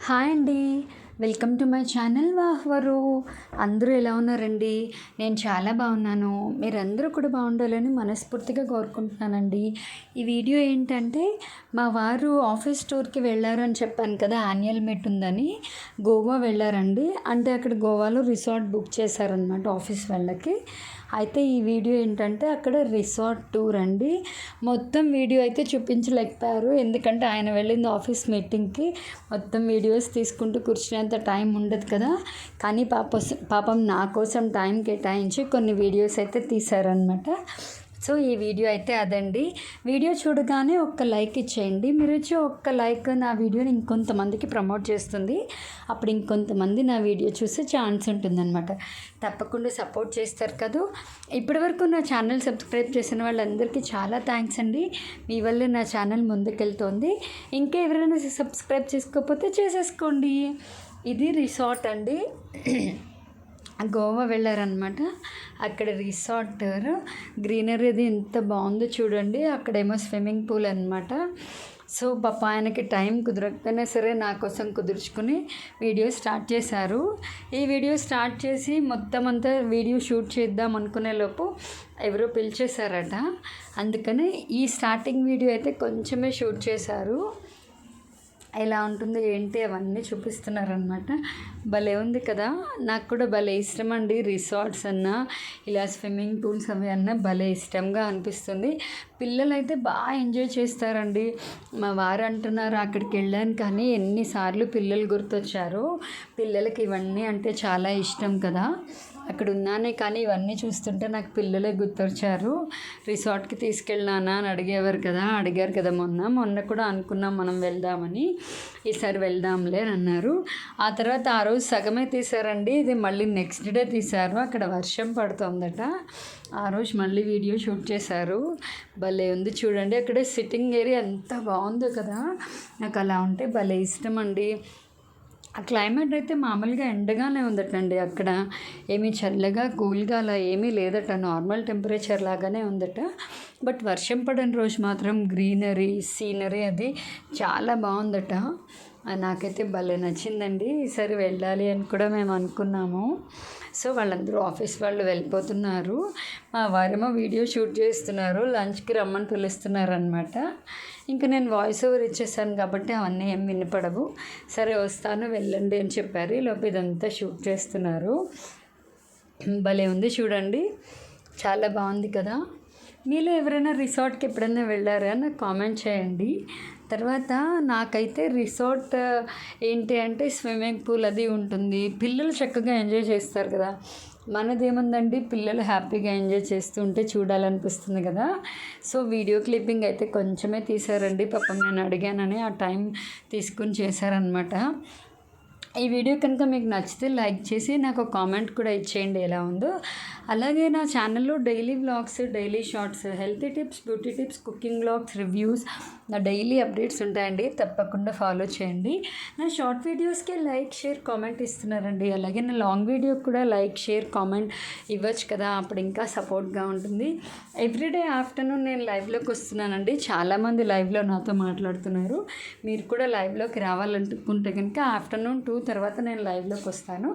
Hi అండి. Welcome to my channel వాహ్వరు. అందరూ ఎలా ఉన్నారండి? నేను చాలా బాగున్నాను. మీరందరూ కూడా బాగుండాలని మనస్ఫూర్తిగా కోరుకుంటున్నానండి. ఈ వీడియో ఏంటంటే మా వారు ఆఫీస్ టూర్కి వెళ్ళారు అని చెప్పాను కదా యాన్యువల్ మీట్ ఉందని. గోవా వెళ్ళారండి. అంటే అక్కడ గోవాలో రిసార్ట్ బుక్ చేశారనమాట ఆఫీస్ వాళ్ళకి. అయితే ఈ వీడియో ఏంటంటే అక్కడ రిసార్ట్ టూర్ అండి. మొత్తం వీడియో అయితే చూపించలేకపోయారు. ఎందుకంటే ఆయన వెళ్ళింది ఆఫీస్ మీటింగ్కి. మొత్తం వీడియోస్ తీసుకుంటూ కూర్చునేంత టైం ఉండదు కదా. కానీ పాప పాపం నా కోసం టైం కేటాయించి కొన్ని వీడియోస్ అయితే తీశారనమాట సో ఈ వీడియో అయితే అదండి. వీడియో చూడగానే ఒక్క లైక్ ఇచ్చేయండి. మీరు వచ్చి ఒక్క లైక్ నా వీడియోని ఇంకొంతమందికి ప్రమోట్ చేస్తుంది. అప్పుడు ఇంకొంతమంది నా వీడియో చూసే ఛాన్స్ ఉంటుందన్నమాట. తప్పకుండా సపోర్ట్ చేస్తారు కదా. ఇప్పటివరకు నా ఛానల్ సబ్స్క్రైబ్ చేసిన వాళ్ళందరికీ చాలా థ్యాంక్స్ అండి. మీ వల్లే నా ఛానల్ ముందుకెళ్తోంది. ఇంకా ఎవరైనా సబ్స్క్రైబ్ చేసుకోకపోతే చేసేసుకోండి. ఇది రిసార్ట్ అండి. గోవా వెళ్ళారనమాట అక్కడ రిసార్ట్ గ్రీనరీ అది ఎంత బాగుందో చూడండి. అక్కడేమో స్విమ్మింగ్ పూల్ అనమాట సో పాప ఆయనకి టైం కుదరకపోయినా సరే నా కోసం కుదుర్చుకుని వీడియో స్టార్ట్ చేశారు. ఈ వీడియో స్టార్ట్ చేసి మొత్తం అంతా వీడియో షూట్ చేద్దాం అనుకునే లోపు ఎవరో పిలిచేశారట. అందుకని ఈ స్టార్టింగ్ వీడియో అయితే కొంచెమే షూట్ చేశారు. ఎలా ఉంటుందో ఏంటి అవన్నీ చూపిస్తున్నారనమాట భలే ఉంది కదా. నాకు కూడా భలే ఇష్టం అండి రిసార్ట్స్ అన్నా ఇలా స్విమ్మింగ్ పూల్స్ అవి అన్నా భలే ఇష్టంగా అనిపిస్తుంది. పిల్లలు అయితే బాగా ఎంజాయ్ చేస్తారండి. మా వారు అంటున్నారు అక్కడికి వెళ్ళాను కానీ ఎన్నిసార్లు పిల్లలు గుర్తొచ్చారు. పిల్లలకి ఇవన్నీ అంటే చాలా ఇష్టం కదా. అక్కడ ఉన్నానే కానీ ఇవన్నీ చూస్తుంటే నాకు పిల్లలే గుర్తొచ్చారు. రిసార్ట్కి తీసుకెళ్ళినానా అని అడిగేవారు కదా అడిగారు కదా మొన్న. మొన్న కూడా అనుకున్నాం మనం వెళ్దామని. ఈసారి వెళ్దాంలే అని అన్నారు. ఆ తర్వాత ఆ రోజు సగమే తీశారండి ఇది మళ్ళీ నెక్స్ట్ డే తీశారు అక్కడ వర్షం పడుతుందట. ఆ రోజు మళ్ళీ వీడియో షూట్ చేశారు. భలే ఉంది చూడండి. అక్కడ సిట్టింగ్ ఏరియా ఎంత బాగుందో కదా. నాకు అలా ఉంటే భలే ఇష్టం అండి ఆ క్లైమేట్ అయితే మామూలుగా ఎండగానే ఉందటండి అక్కడ. ఏమీ చల్లగా కూల్గా అలా ఏమీ లేదట. నార్మల్ టెంపరేచర్ లాగానే ఉందట. బట్ వర్షం పడిన రోజు మాత్రం గ్రీనరీ సీనరీ అది చాలా బాగుందట. నాకైతే భలే నచ్చిందండి. ఈసారి వెళ్ళాలి అని కూడా మేము అనుకున్నాము. సో వాళ్ళందరూ ఆఫీస్ వాళ్ళు వెళ్ళిపోతున్నారు. మా వారేమో వీడియో షూట్ చేస్తున్నారు. లంచ్కి రమ్మని పిలుస్తున్నారు అనమాట ఇంకా నేను వాయిస్ ఓవర్ ఇచ్చేసాను కాబట్టి అవన్నీ ఏం వినపడవు. సరే వస్తాను వెళ్ళండి అని చెప్పారు. లోపు ఇదంతా షూట్ చేస్తున్నారు. భలే ఉంది చూడండి. చాలా బాగుంది కదా. మీలో ఎవరైనా రిసార్ట్కి ఎప్పుడైనా వెళ్ళారా నాకు కామెంట్ చేయండి. తర్వాత నాకైతే రిసార్ట్ ఏంటి అంటే స్విమ్మింగ్ పూల్ అది ఉంటుంది. పిల్లలు చక్కగా ఎంజాయ్ చేస్తారు కదా. మనదేముందండి? పిల్లలు హ్యాపీగా ఎంజాయ్ చేస్తూ ఉంటే చూడాలనిపిస్తుంది కదా. సో వీడియో క్లిప్పింగ్ అయితే కొంచెమే తీసారండి పాపం నేను అడిగానని ఆ టైం తీసుకుని చేశారనమాట ఈ వీడియో కనుక మీకు నచ్చితే లైక్ చేసి నాకు కామెంట్ కూడా ఇచ్చేయండి ఎలా ఉందో. అలాగే నా ఛానల్లో daily vlogs daily shorts healthy tips beauty tips cooking vlogs reviews నా డైలీ అప్డేట్స్ ఉంటాయండి. తప్పకుండా ఫాలో చేయండి. నా షార్ట్ వీడియోస్కి లైక్ షేర్ కామెంట్ ఇస్తున్నారండి. అలాగే నా లాంగ్ వీడియోకి కూడా లైక్ షేర్ కామెంట్ ఇవ్వచ్చు కదా. అప్పుడు ఇంకా సపోర్ట్గా ఉంటుంది. ఎవ్రీడే ఆఫ్టర్నూన్ నేను లైవ్లోకి వస్తున్నానండి. చాలామంది లైవ్లో నాతో మాట్లాడుతున్నారు. మీరు కూడా లైవ్లోకి రావాలనుకుంటే కనుక ఆఫ్టర్నూన్ టూ తర్వాత నేను లైవ్లోకి వస్తాను.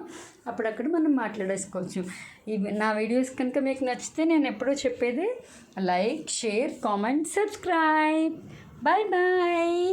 అప్పుడక్కడ మనం మాట్లాడేసుకోవచ్చు. ఇవి నా వీడియోస్ కనుక మీకు నచ్చితే నేను ఎప్పుడూ చెప్పేది like share comment subscribe. Bye bye